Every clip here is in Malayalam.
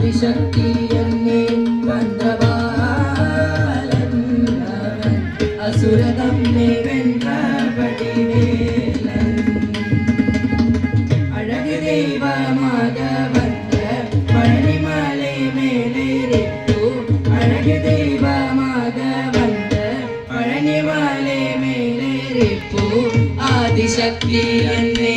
ആദിശക്തിയെന്നേ വന്ദവാലൻ അവൻ അസുര നമ്മെ വെന്ന പടിവേലൻ അഴക് ദൈവമാകവൻ പഴനിമലേ മേലേറിട്ടു അഴക് ദൈവമാകവൻ പഴനിമലേ എന്നേ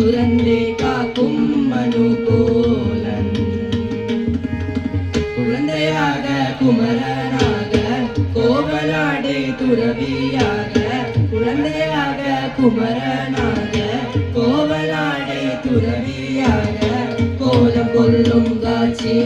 அருசுரந்தே காக்கும் மனுகோலன் குழந்தையாக குமரனாக கோவலாடே துறவியாக குழந்தையாக குமரனாக கோவலாடே துறவியாக கோலம் கொல்லும் காட்சி